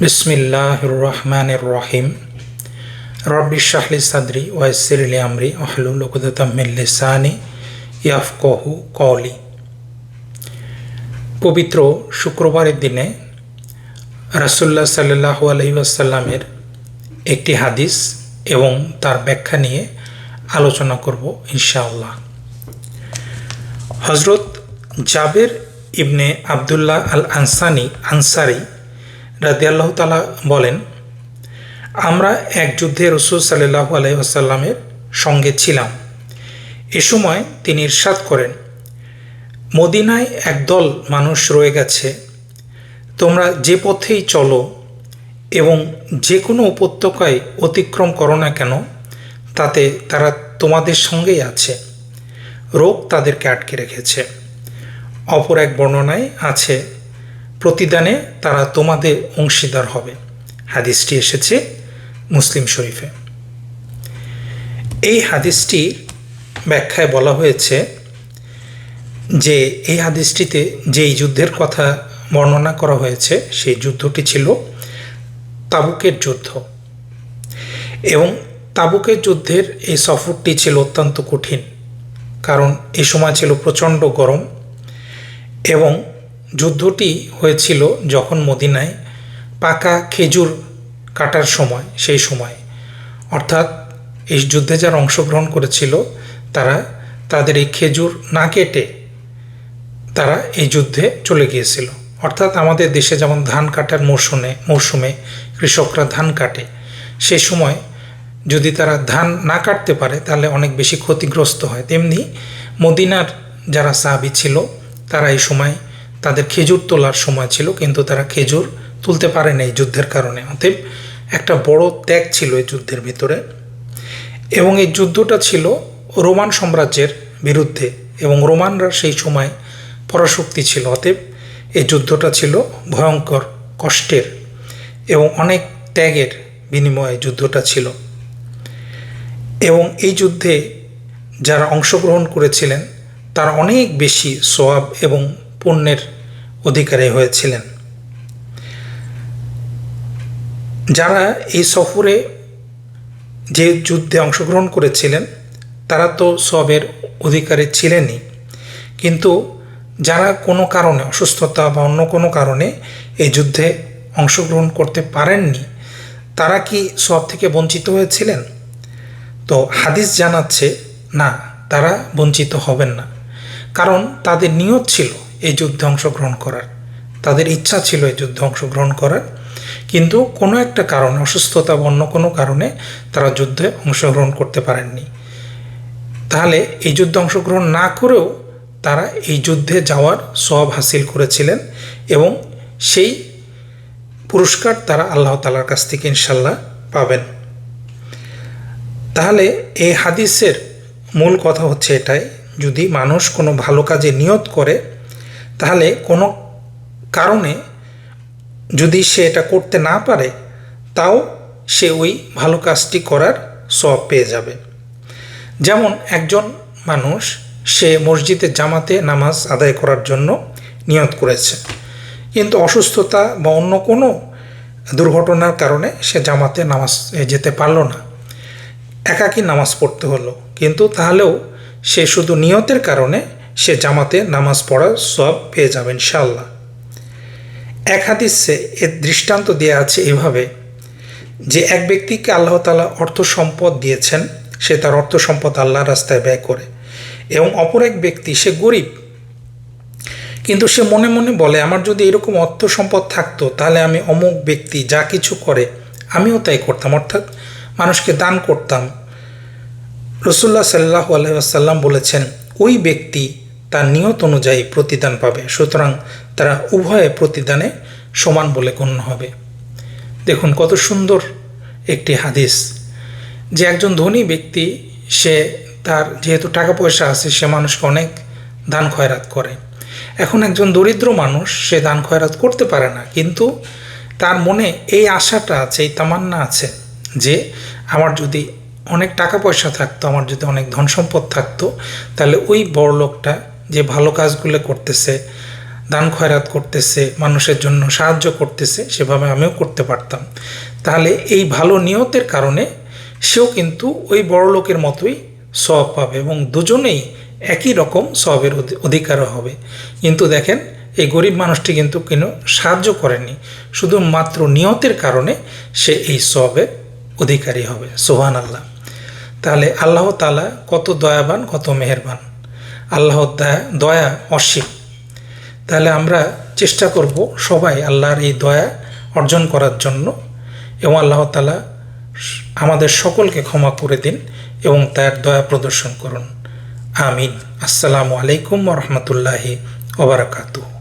বিসমিল্লাহ রহমান রহিম রব্বি শাহলি সাদরি ওয়াসিরলি আমরি আহলুল উকদাতামিল্লিসানি ইয়াফকহু কলি পবিত্র শুক্রবারের দিনে রাসুল্লাহ সাল্লাহ আলহিউসাল্লামের একটি হাদিস এবং তার ব্যাখ্যা নিয়ে আলোচনা করব ইনশাআল্লাহ। হজরত জাবের ইবনে আবদুল্লাহ আল আনসানি আনসারি রাদিয়াল্লাহ তালা বলেন, আমরা এক যুদ্ধে রসুল সাল্লাহ আলহিহাসাল্লামের সঙ্গে ছিলাম। এ সময় তিনি ইরশাদ করেন, মদিনায় একদল মানুষ রয়ে গেছে। তোমরা যে পথেই চলো এবং যে কোনো উপত্যকায় অতিক্রম করো না কেন, তাতে তারা তোমাদের সঙ্গেই আছে। রোগ তাদেরকে আটকে রেখেছে। অপর এক বর্ণনায় আছে প্রতিদানে তারা তোমাদের অংশীদার হবে। হাদিসটি এসেছে মুসলিম শরীফে। এই হাদিসটি ব্যাখ্যায় বলা হয়েছে যে এই হাদিসটিতে যেই যুদ্ধের কথা বর্ণনা করা হয়েছে, সেই যুদ্ধটি ছিল তাবুকের যুদ্ধ। এবং তাবুকের যুদ্ধের এই সফরটি ছিল অত্যন্ত কঠিন, কারণ এ সময় ছিল প্রচণ্ড গরম এবং যুদ্ধটি হয়েছিল যখন মদিনায় পাকা খেজুর কাটার সময়, সেই সময়। অর্থাৎ এই যুদ্ধে যারা অংশগ্রহণ করেছিল, তারা তাদের এই খেজুর না কেটে তারা এই যুদ্ধে চলে গিয়েছিল। অর্থাৎ আমাদের দেশে যেমন ধান কাটার মৌসুমে মৌসুমে কৃষকরা ধান কাটে, সে সময় যদি তারা ধান না কাটতে পারে, তাহলে অনেক বেশি ক্ষতিগ্রস্ত হয়। তেমনি মদিনার যারা সাহাবি ছিল, তারা এই সময় তাদের খেজুর তোলার সময় ছিল, কিন্তু তারা খেজুর তুলতে পারেন এই যুদ্ধের কারণে। অতএব একটা বড় ত্যাগ ছিল এই যুদ্ধের ভিতরে এবং এই যুদ্ধটা ছিল রোমান সাম্রাজ্যের বিরুদ্ধে এবং রোমানরা সেই সময় পরাশক্তি ছিল। অতএব এই যুদ্ধটা ছিল ভয়ঙ্কর কষ্টের এবং অনেক ত্যাগের বিনিময়ে যুদ্ধটা ছিল। এবং এই যুদ্ধে যারা অংশগ্রহণ করেছিলেন, তারা অনেক বেশি সোয়াব এবং পুণ্যের অধিকারী হয়েছিলেন। যারা এই সফরে যে যুদ্ধে অংশগ্রহণ করেছিলেন, তারা তো সবের অধিকারী ছিলেনই। কিন্তু যারা কোনো কারণে, অসুস্থতা বা অন্য কোনো কারণে এই যুদ্ধে অংশগ্রহণ করতে পারেননি, তারা কি সব থেকে বঞ্চিত হয়েছিলেন? তো হাদিস জানাচ্ছে, না, তারা বঞ্চিত হবেন না। কারণ তাদের নিয়ত ছিল এই যুদ্ধে অংশগ্রহণ করার। তাদের ইচ্ছা ছিল এই যুদ্ধে অংশগ্রহণ করার, কিন্তু কোনো একটা কারণে, অসুস্থতা বা অন্য কোনো কারণে তারা যুদ্ধে অংশগ্রহণ করতে পারেননি। তাহলে এই যুদ্ধে অংশগ্রহণ না করেও তারা এই যুদ্ধে যাওয়ার সব হাসিল করেছিলেন এবং সেই পুরস্কার তারা আল্লাহ তালার কাছ থেকে ইনশাল্লাহ পাবেন। তাহলে এই হাদিসের মূল কথা হচ্ছে এটাই, যদি মানুষ কোনো ভালো কাজে নিয়ত করে তাহলে কোনো কারণে যদি সে এটা করতে না পারে, তাও সে ওই ভালো কাজটি করার সব পেয়ে যাবে। যেমন একজন মানুষ সে মসজিদে জামাতে নামাজ আদায় করার জন্য নিয়ত করেছে, কিন্তু অসুস্থতা বা অন্য কোনো দুর্ঘটনার কারণে সে জামাতে নামাজ যেতে পারল না। একাকী নামাজ পড়তে হলো, কিন্তু তাহলেও সে শুধু নিয়তের কারণে সে জামাতে নামাজ পড়ার সব পেয়ে যাবে ইনশাল্লাহ এক হাদিসে এর দৃষ্টান্ত দেওয়া আছে এভাবে যে এক ব্যক্তিকে আল্লাহ তালা অর্থ সম্পদ দিয়েছেন, সে তার অর্থ সম্পদ আল্লাহ রাস্তায় ব্যয় করে এবং অপর এক ব্যক্তি সে গরিব। কিন্তু সে মনে মনে বলে, আমার যদি এরকম অর্থ সম্পদ থাকতো, তাহলে আমি অমুক ব্যক্তি যা কিছু করে, আমিও তাই করতাম। অর্থাৎ মানুষকে দান করতাম। রসুল্লাহ সাল্লাহ আলহাম বলেছেন, ওই ব্যক্তি তার নিয়ত অনুযায়ী প্রতিদান পাবে, সুতরাং তারা উভয়ে প্রতিদানে সমান বলে গণ্য হবে। দেখুন কত সুন্দর একটি হাদিস। যে একজন ধনী ব্যক্তি, সে তার যেহেতু টাকা পয়সা আছে, সে মানুষকে অনেক দান খয়রাত করে। এখন একজন দরিদ্র মানুষ, সে দান খয়রাত করতে পারে না, কিন্তু তার মনে এই আশাটা আছে, এই তামান্না আছে যে আমার যদি অনেক টাকা পয়সা থাকতো, আমার যদি অনেক ধন সম্পদ থাকতো, তাহলে ওই বড় লোকটা যে ভালো কাজগুলো করতেছে, দান খয়রাত করতেছে, মানুষের জন্য সাহায্য করতেছে, সেভাবে আমিও করতে পারতাম। তাহলে এই ভালো নিয়তের কারণে সেও কিন্তু ওই বড় লোকের মতোই সব পাবে এবং দুজনেই একই রকম সবের অধিকারও হবে। কিন্তু দেখেন, এই গরিব মানুষটি কিন্তু কোনো সাহায্য করেনি। শুধুমাত্র নিয়তের কারণে সে এই সবের অধিকারী হবে। সোহান আল্লাহ তাহলে আল্লাহ তালা কত দয়াবান, কত মেহেরবান। আল্লাহ দয়া অসীম। তাহলে আমরা চেষ্টা করব সবাই আল্লাহর এই দয়া অর্জন করার জন্য এবং আল্লাহ তালা আমাদের সকলকে ক্ষমা করে দিন এবং তার দয়া প্রদর্শন করুন। আমিন। আসসালামু আলাইকুম রহমতুল্লাহি ওবরাকাতু